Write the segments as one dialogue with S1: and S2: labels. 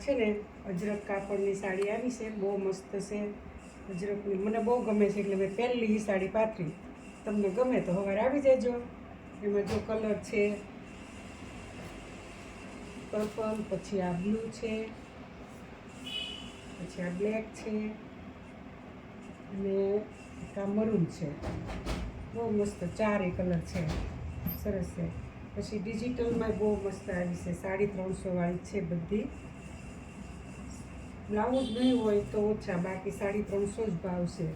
S1: છે ને, અજરક કાપડની સાડી આવી છે, બહુ મસ્ત છે. અજરકની મને બહુ ગમે છે, એટલે મેં પહેલી સાડી પાથરી. તમને ગમે તો સવારે આવી જજો. એમાં જો કલર છે, પર્પલ, પછી આ બ્લુ છે, પછી આ બ્લેક છે, અને આ મરૂન છે. બહુ મસ્ત ચારે કલર છે. સરસ છે. પછી ડિજિટલમાં બહુ મસ્ત આવી છે. સાડી ત્રણસો વાળી છે બધી. બ્લાઉઝ નહીં હોય તો ઓછા બાકી સાડી ત્રણસો જ ભાવ છે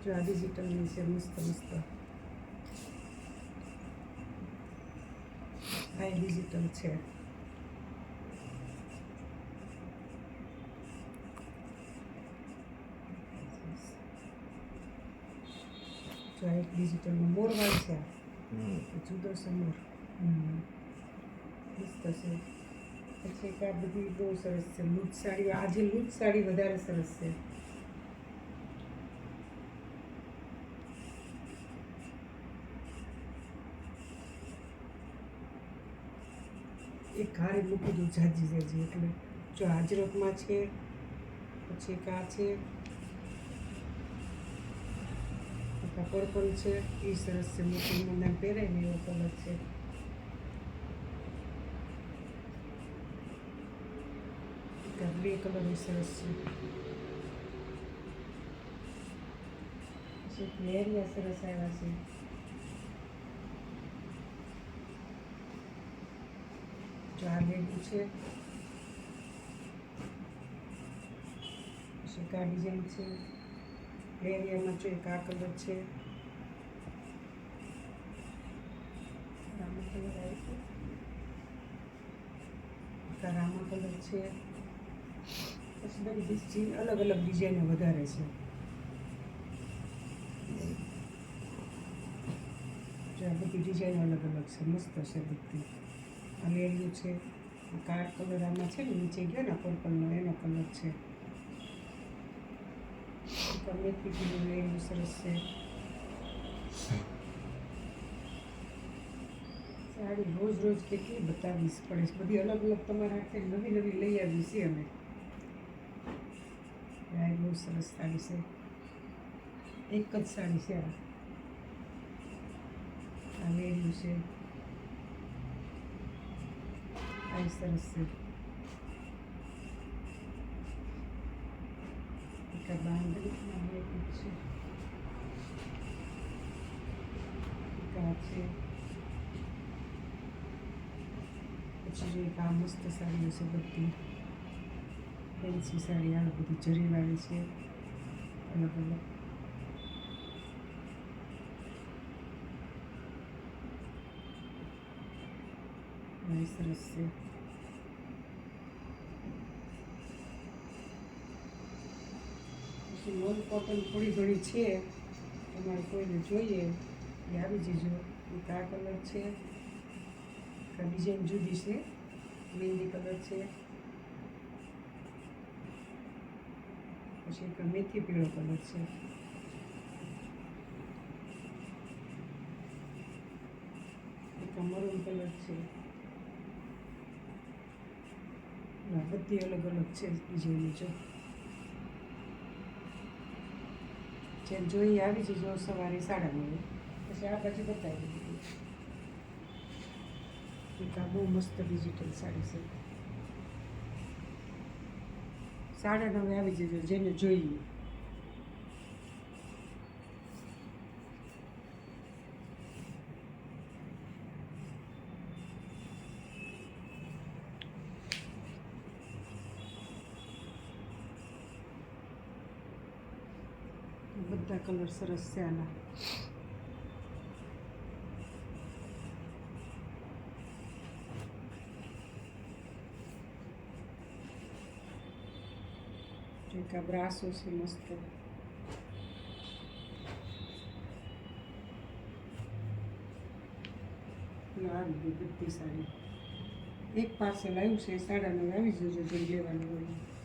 S1: જો આ ડિજિટલની છે મસ્ત મસ્ત આ ડિજિટલ છે જો આ એક ડિજિટલમાં મોરવાળ છે આ. જુદો છે મોર હમ. મસ્ત છે પછી આ બધી બહુ સરસ છે. લૂટ સાડી આજે લૂટ સાડી વધારે સરસ છે. એક હારે મૂકી દઉં જાજી જાજી, એટલે જો હાજરતમાં છે, પછી આ છે પર્પલ છે એ સરસ છે. મોટી મને પહેરે ને એવો કલર છે. એક આ ગ્રે કલર એ સરસ છે પછી સરસ આવ્યા છે આ લેવું છે પછી કા ડિઝાઇન છે લેરિયામાં જો એક આ કલર છે રામા કલર છે રામા કલર છે પછી બધી ડિઝાઇન અલગ અલગ ડિઝાઇનો વધારે છે બધી ડિઝાઇન અલગ અલગ છે મસ્ત છે બધી આ લેરિયું છે કાળ કલર આમાં છે ને નીચે ગયો ને પર્પલનો એનો કલર છે ગમે કીધું લેરિયું સરસ છે સાડી રોજ રોજ કેટલી બતાવીશ પડે છે. બધી અલગ અલગ તમારા હાથે નવી નવી લઈ આવી અમે. આ બહુ સરસ સાડી છે. એક જ સાડી છે આ. આ છે. આ સરસ છે. એક આ છે. એક આ છે. પછી એક આ મસ્ત સાડીઓ છે બધી. ફેન્સી સાડી આ બધું જરીવાળી છે અલગ અલગ સરસ છે પછી લોન કોટન થોડી ઘણી છે તમારે કોઈને જોઈએ એ આવી જજો એક આ કલર છે ડિઝાઇન જુદી છે મહેંદી કલર છે પછી એક મેથી પીળો કલર છે. એક મરૂન કલર છે. બધી અલગ અલગ છે ડિઝાઇન જો. જેમ જોઈ આવી જજો સવારે સાડા નવે. પછી આ બાજુ બતાવી દીધી. એક આ બહુ મસ્ત ડિજિટલ સાડી છે. સાડા નવે આવી જજો જેને જોઈએ. બધા કલર સરસ છે આના. આ બ્રાસો છે મસ્ત બધી સાડી એક પાર્સલ આવ્યું છે સાડા નવે આવી જજો જોઈ લેવાનું હોય